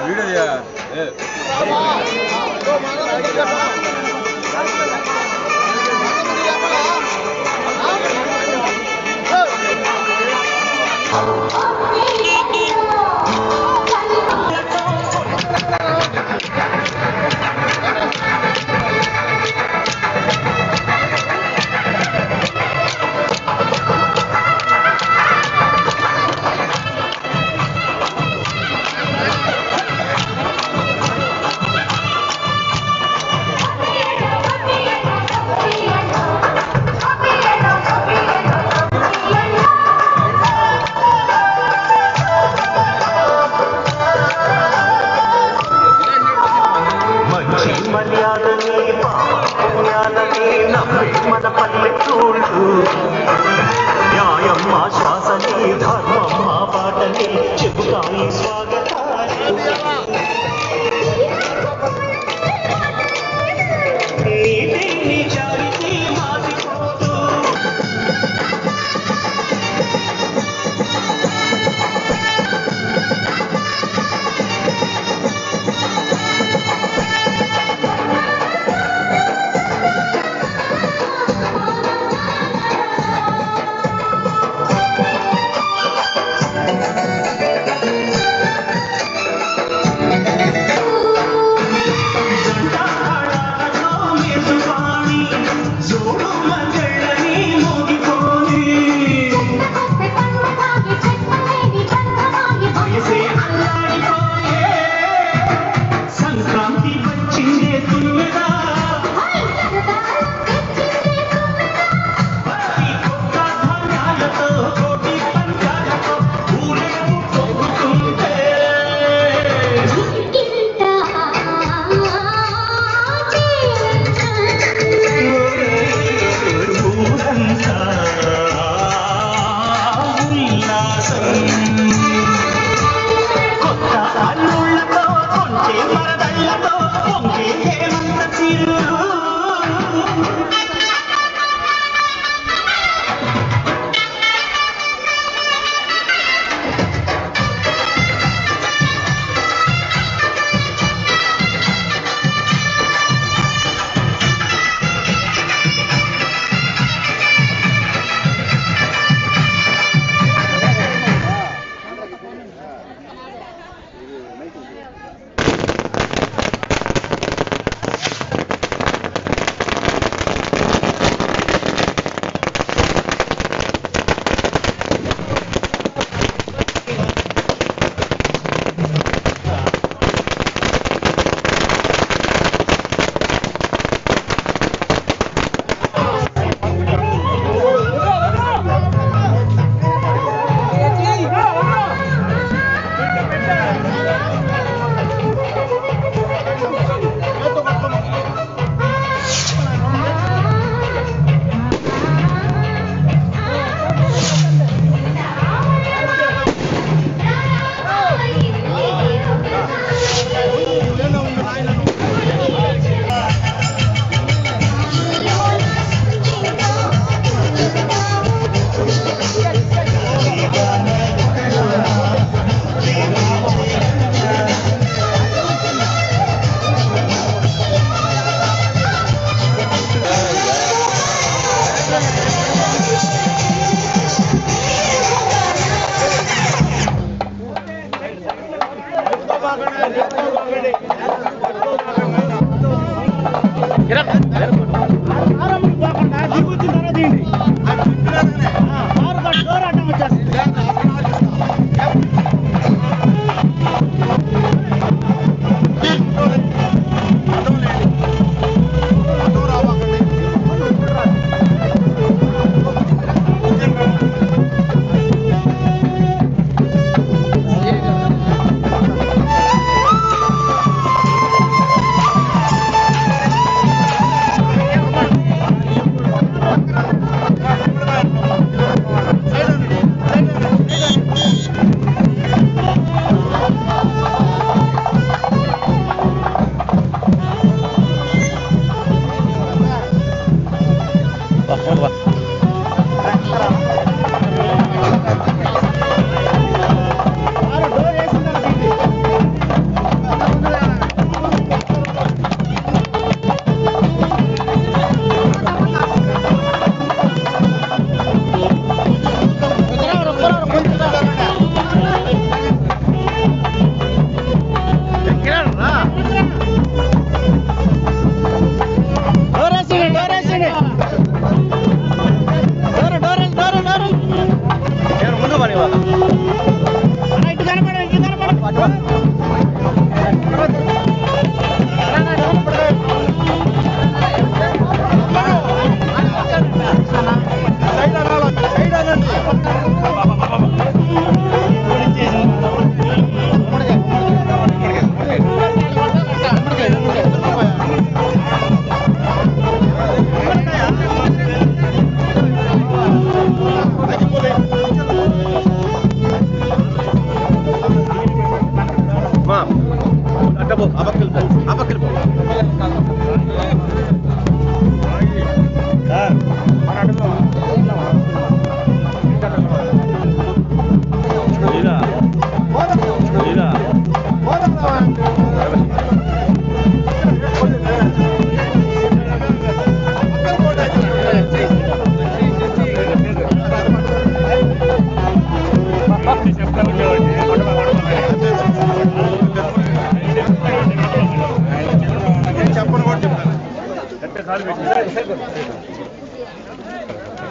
Video ఏ మంచి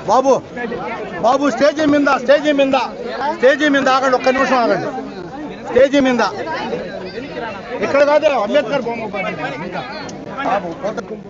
బాబు బాబు స్టేజీ మీద స్టేజీ మీద స్టేజీ మీద ఆగండి ఒక్క నిమిషం ఆగండి స్టేజీ మీద ఇక్కడ కాదు అంబేద్కర్ బొమ్మ పైన. బాబు కొత్త గుంపు.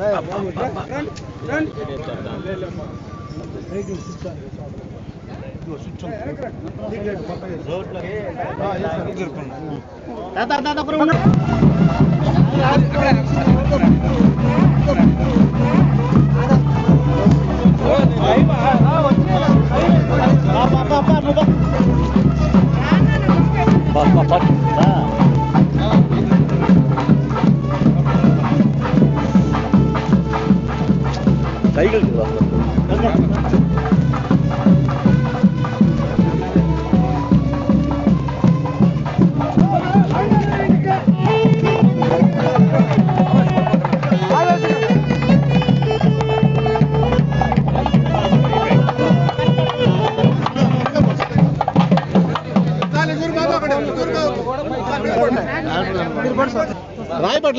Run, run, run, run, run, दादा दादा 나이걸 들어왔어.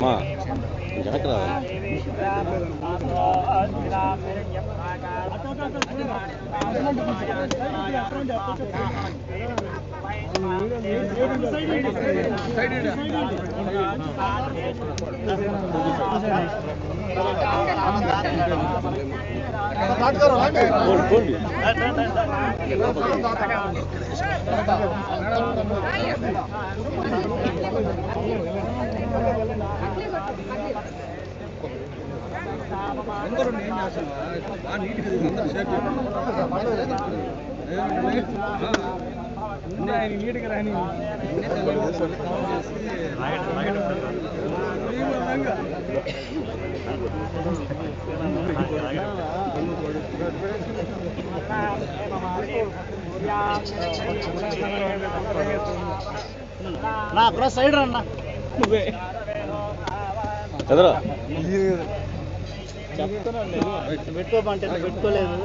మా వెనక రావాలి పోండి, పోండి. నా అక్కడ సైడ్ రన్నా ఎదరా చెప్తున్నాను పెట్టుకోమంటే పెట్టుకోలేదు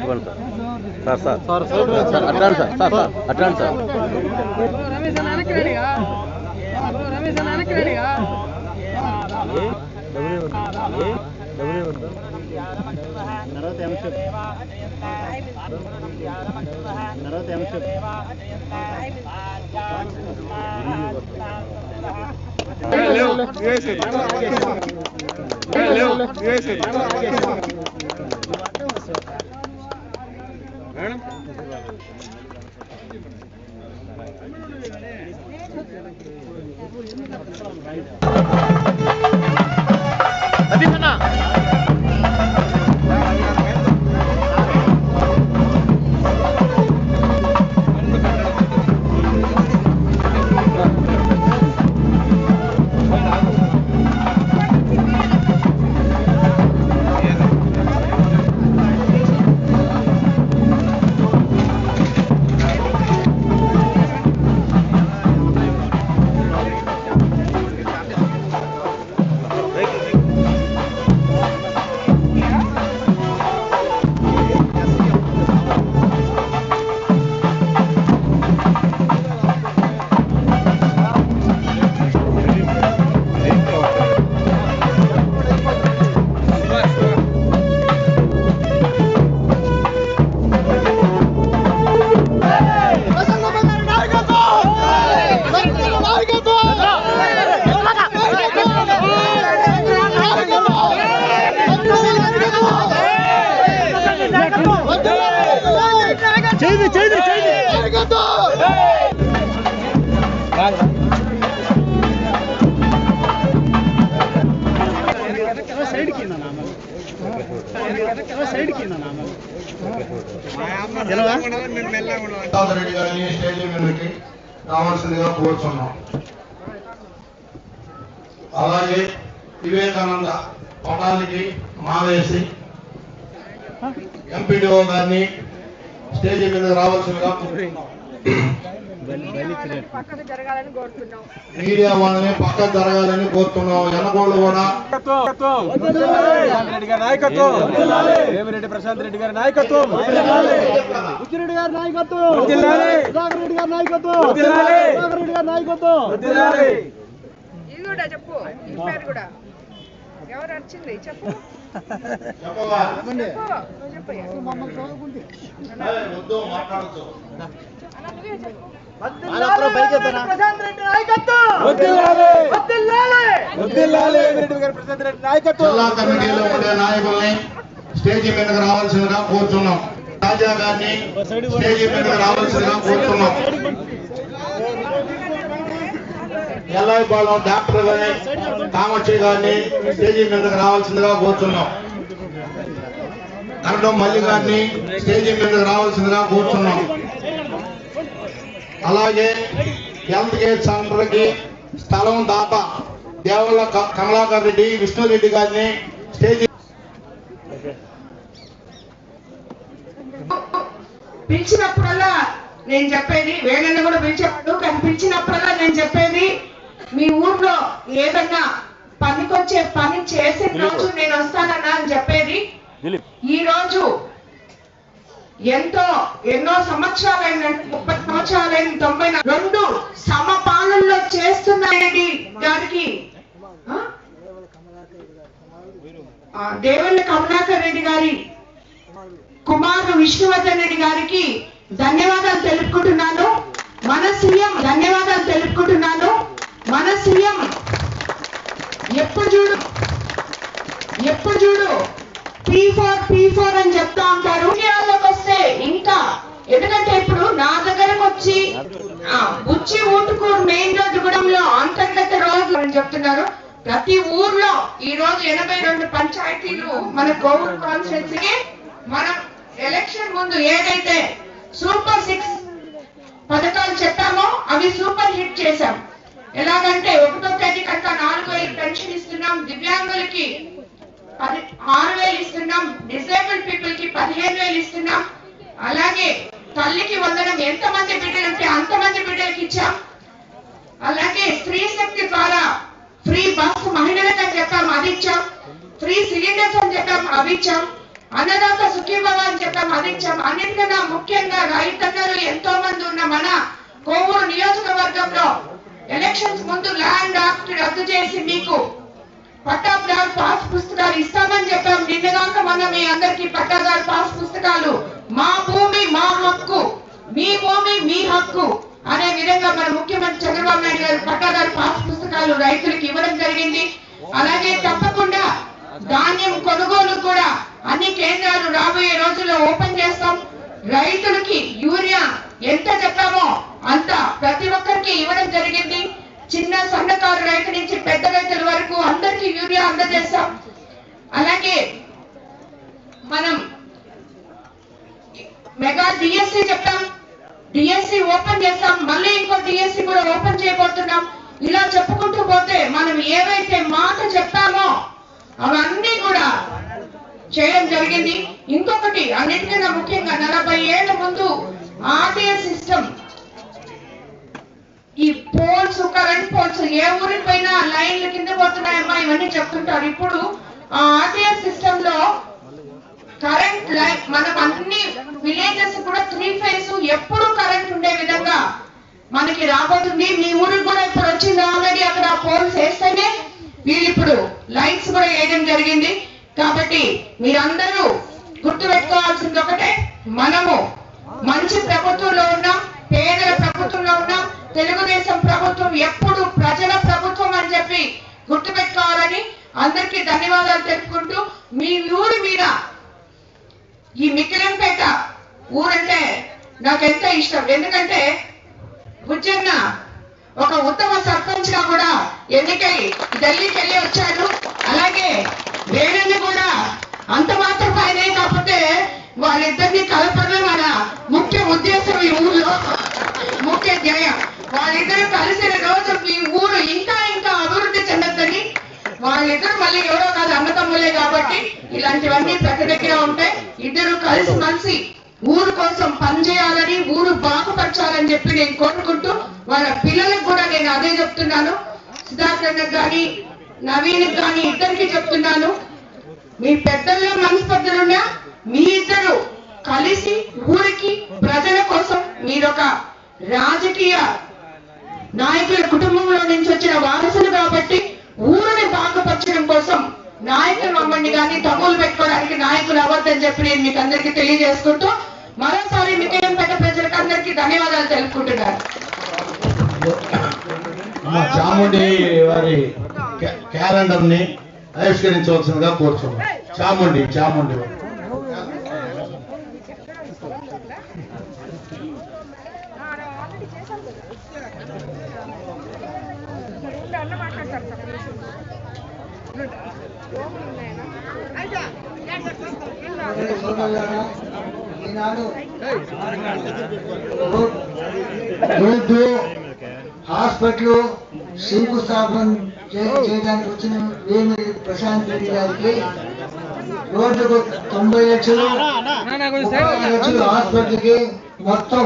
ఇవ్వండి సార్ సార్ సార్ సార్ అట్లాంటి సార్ సార్ సార్ అట్లాంటి సార్ नरतेंशु नरतेंशु hello yes hello yes madam अभी सुना। రెడ్డి గారిని రావాల్సిందిగా కోరుతున్నాం అలాగే వివేకానంద పటానికి మావేసి ఎంపీడీఓ గారిని స్టేజ్ మీద రావాల్సిందిగా కోరుతున్నాం. మీడియా వాళ్ళని పక్క జరగాలని కోరుతున్నాం. ఎన్నగోళ్ళు కూడా రెడ్డి గారి నాయకత్వం వేమిరెడ్డి ప్రశాంత్ రెడ్డి గారి నాయకత్వం ఉచ్చిరెడ్డి గారి నాయకత్వం రెడ్డి గారి నాయకత్వం రెడ్డి గారి నాయకత్వం ఇది కూడా చెప్పు ఈ పేరు కూడా. ఎవరు వచ్చింది చెప్పు. ప్రశాంత్ రెడ్డి నాయకత్వం ప్రశాంత్ రెడ్డి నాయకత్వం జిల్లా కమిటీలో ఉండే నాయకుల్ని స్టేజీ మీదకు రావాల్సిందిగా కోరుతున్నాం రాజా గారిని స్టేజీ మీదకు రావాల్సిందిగా కోరుతున్నాం ఎల్లాయిపాలెం డాక్టర్ గాని కామాక్షి గారిని స్టేజీ మీదకి రావాల్సిందిగా కోరుతున్నాం. కరడం మల్లి గారిని స్టేజీ మీదకి రావాల్సిందిగా కోరుతున్నాం. అలాగే హెల్త్ కేర్ సెంటర్కి స్థలం దాత దేవుళ్ళ కమలాకర్ రెడ్డి విష్ణురెడ్డి గారిని స్టేజీ పిలిచినప్పుడల్లా నేను చెప్పేది వేణన్న కూడా పిలిచేవాడు కానీ పిలిచినప్పుడల్లా నేను చెప్పేది మీ ఊర్లో ఏదన్నా పనికొచ్చే పని చేసిన రోజు నేను వస్తానన్నా అని చెప్పేది? ఈ రోజు ఎంతో ఎన్నో సంవత్సరాలైందంటే ముప్పై సంవత్సరాలైన తొంభై రెండు సమపాలనలో చేస్తున్నాయండి? ఆ, దేవెళ్ళ కమలాకర్ రెడ్డి గారి కుమారుడు విష్ణువర్ధన్ రెడ్డి గారికి ధన్యవాదాలు తెలుపుకుంటున్నాను. మన సీఎం ధన్యవాదాలు తెలుపుకుంటున్నాను. మన సీఎం ఎప్పుడు చూడు? ఎప్పుడు చూడు? పీ ఫోర్ పీ ఫోర్ అని చెప్తా ఉంటారు. ఇండియాలోకి వస్తే ఇంకా ఎందుకంటే ఇప్పుడు నా దగ్గరకు వచ్చి బుచ్చి ఊటుకూరు మెయిన్ రోడ్డు గూడెంలో అంతర్గత రోజు అని చెప్తున్నారు. ప్రతి ఊర్లో ఈ రోజు ఎనభై రెండు పంచాయతీలు మన కోవిడ్ కాన్స్టిట్యున్సీకి మనం ఎలక్షన్ ముందు ఏదైతే సూపర్ సిక్స్ పథకాలు చెప్పామో అవి సూపర్ హిట్ చేశాం. ఎలాగంటే ఒకటో తేదీ కంటే నాలుగు వేలు పెన్షన్ ఇస్తున్నాం దివ్యాంగులకి పది ఆరు వేలు ఇస్తున్నాం డిసేబుల్ పీపుల్కి పదిహేను వేలు ఇస్తున్నాం. అలాగే తల్లికి వందనం ఎంతమంది బిడ్డలు ఉంటే అంతమంది బిడ్డలకి ఇచ్చాం. అలాగే స్త్రీ శక్తి ద్వారా ఫ్రీ బస్ మహిళలకు అని చెప్పాం అది ఇచ్చాం. ఫ్రీ సిలిండర్స్ అని చెప్పాం అవి ఇచ్చాం. అన్నదాత సుఖీభవ అని చెప్పాం అది ఇచ్చాం. అన్నిటికన్నా ముఖ్యంగా రైతన్నలు ఎంతో మంది ఉన్న మన కోవూరు నియోజకవర్గంలో ఎలక్షన్స్ ముందు ల్యాండ్ యాక్ట్ రద్దు చేసి మీకు పట్టాదారు పాస్ పుస్తకాలు ఇస్తామని చెప్పాం. నిన్నగాక మన మీ అందరికి పట్టాదారు పాస్ పుస్తకాలు మా భూమి మా హక్కు మీ భూమి మీ హక్కు అనే విధంగా మన ముఖ్యమంత్రి చంద్రబాబు నాయుడు గారు పట్టాదారు పాస్ పుస్తకాలు రైతులకు ఇవ్వడం జరిగింది. అలాగే తప్పకుండా ధాన్యం కొనుగోలు కూడా అన్ని కేంద్రాలు రాబోయే రోజుల్లో ఓపెన్ చేస్తాం. రైతులకి యూరియా ఎంత చెప్పామో అంత ప్రతి ఒక్కరికి ఇవ్వడం జరిగింది చిన్న సన్నకారు రైతు నుంచి పెద్ద రైతుల వరకు అందరికీ యూరియా అందజేస్తాం. అలాగే మనం మెగా డిఎస్సి చెప్పాం డిఎస్సి ఓపెన్ చేస్తాం. మళ్ళీ ఇంకో డిఎస్సి కూడా ఓపెన్ చేయబోతున్నాం. ఇలా చెప్పుకుంటూ పోతే మనం ఏవైతే మాట చెప్పామో అవన్నీ కూడా చేయడం జరిగింది. ఇంకొకటి అన్నిటికన్నా ముఖ్యంగా నలభై ఏళ్ళ ముందు ఆర్టీఏ సిస్టమ్ ఈ పోల్స్ కరెంట్ పోల్స్ ఏ ఊరికి పోయినా లైన్ల కింద పోతున్నాయమ్మా ఇవన్నీ చెప్తుంటారు. ఇప్పుడు ఆ సిస్టమ్లో కరెంట్ లైన్ మనం అన్ని విలేజెస్ కూడా త్రీ ఫేజ్ ఎప్పుడు కరెంట్ ఉండే విధంగా మనకి రాబోతుంది. మీ ఊరికి కూడా ఇప్పుడు వచ్చింది ఆల్రెడీ అక్కడ పోల్స్ వేస్తేనే వీళ్ళు ఇప్పుడు లైన్స్ కూడా వేయడం జరిగింది. కాబట్టి మీరందరూ గుర్తు పెట్టుకోవాల్సింది ఒకటే మనము మంచి ప్రభుత్వంలో ఉన్నాం పేదల ప్రభుత్వంలో ఉన్నాం తెలుగుదేశం ప్రభుత్వం ఎప్పుడు ప్రజల ప్రభుత్వం అని చెప్పి గుర్తుపెట్టుకోవాలని అందరికీ ధన్యవాదాలు తెలుపుకుంటూ మీ ఊరి మీద ఈ మిక్కిలంపేట ఊరంటే నాకు ఇష్టం. ఎందుకంటే బుజ్జన్న ఒక ఉత్తమ సర్పంచ్గా కూడా ఎన్నికై ఢిల్లీకి వెళ్ళి వచ్చాడు. అలాగే వేణుని కూడా అంత మాత్రం ఆయనే కాకపోతే వాళ్ళిద్దరిని కలపడమే మన వాళ్ళిద్దరూ కలిసిన రోజు ఈ ఊరు ఇంకా ఇంకా అభివృద్ధి చెందద్దని వాళ్ళిద్దరు మళ్ళీ ఎవరో కాదు అన్నతమ్ములే కాబట్టి ఇలాంటివన్నీ దగ్గర దగ్గర ఉంటాయి. ఇద్దరు కలిసి మలిసి ఊరు కోసం పనిచేయాలని ఊరు బాగుపరచాలని చెప్పి నేను కోరుకుంటూ వాళ్ళ పిల్లలకు కూడా నేను అదే చెప్తున్నాను. సిద్ధార్థ కానీ నవీన్ కానీ ఇద్దరికి చెప్తున్నాను. మీ పెద్దల్లో మనస్పర్ధలున్నా మీ ఇద్దరు కలిసి ఊరికి ప్రజల కోసం మీరొక రాజకీయ నాయకుల కుటుంబంలో నుంచి వచ్చిన వారసులు కాబట్టి ఊరిని బాగుపరచడం కోసం నాయకులు మమ్మల్ని కానీ తమ్ములు పెట్టుకోవడానికి నాయకులు అవద్దని చెప్పి నేను మీకు అందరికీ తెలియజేసుకుంటూ మరోసారి మికేంపేట ప్రజలకు అందరికీ ధన్యవాదాలు తెలుపుకుంటున్నారు చాముండి వారి క్యాలెండర్ని ఆవిష్కరించవలసిందిగా కోరుచున్నాం. చాముండి చాముండి ఈనాడు రోడ్డు హాస్పిటల్ శంకుస్థాపన చేయడానికి వచ్చిన వేమి ప్రశాంత్ రెడ్డి గారికి రోడ్డుకు తొంభై లక్షలు లక్షలు హాస్పిటల్కి మొత్తం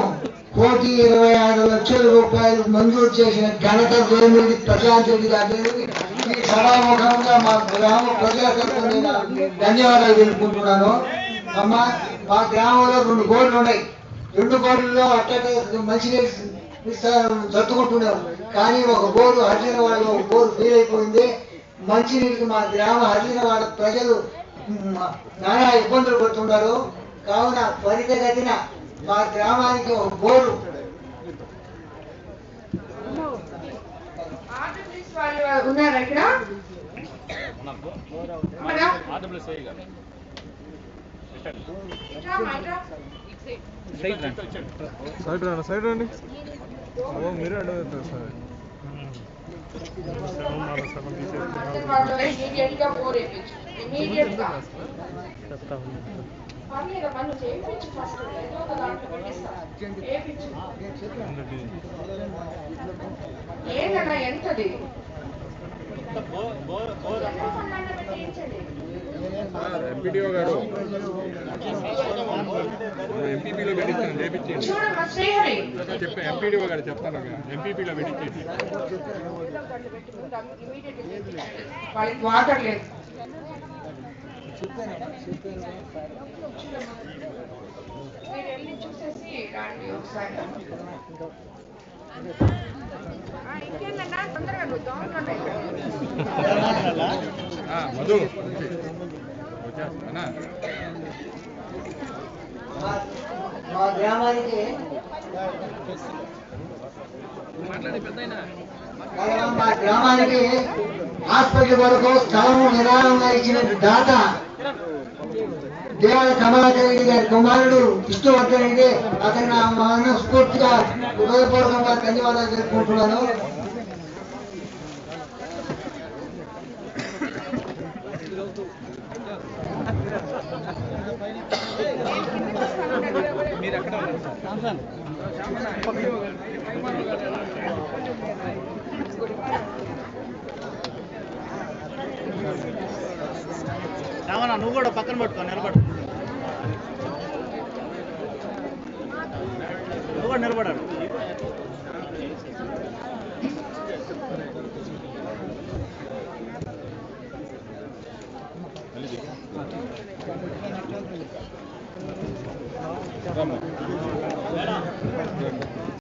కోటి ఇరవై ఆరు లక్షల రూపాయలు మంజూరు చేసిన ఘనత వేమిరెడ్డి ప్రశాంత్ రెడ్డి గారికి ఈ సభాముఖంగా మా గ్రామ ప్రజల తరఫున నేను ధన్యవాదాలు తెలుపుకుంటున్నాను. అమ్మ మా గ్రామంలో రెండు కోట్లు ఉన్నాయి. రెండు కోట్లలో అట్టట మంచినీళ్ళు సర్దుకుంటున్నాం. కానీ ఒక బోరు హరిజన వాళ్ళు ఒక బోరు ఫెయిల్ అయిపోయింది. మంచినీళ్ళకి మా గ్రామ హరిజన వాళ్ళ ప్రజలు నానా ఇబ్బందులు పడుతున్నారు. కావున త్వరితగతిన మా గ్రామానికి ఒక బోరు. ఉన్నారా ఇక్కడ ఉన్నారా? ఇట్రా, మా ఇట్రా. సైడ్ రండి. సైడ్ రండి ఓ మీరే అడుగుతారు సార్ ఏంటన్నా ఎంతది బోర్ బోర్ బోర్ ఎంపీడీఓ గారు ఎంపీపీలో పెట్టించాను శ్రీహరి చెప్పా ఎంపీడీఓ గారు చెప్తాను ఎంపీపీలో పెట్టించేసి వాళ్ళకి వాటర్ లేదు మీరు వెళ్ళి చూసేసి రండి ఒకసారి మధు. మా- గ్రామానికి మా గ్రామానికి హాస్పిటల్ కొరకు స్థలము విరాళంగా ఇచ్చిన దాత దేవాల కమలాకర్ గారి కుమారుడు విష్ణువర్ధన్ రెడ్డి అతను నా మనస్ఫూర్తిగా హృదయపూర్వకంగా ధన్యవాదాలు తెలుపుకుంటున్నాను. మీరు ఎక్కడ రామన్నా నువ్వు కూడా పక్కన పట్టుకో నిలబడు. నువ్వు కూడా నిలబడాడు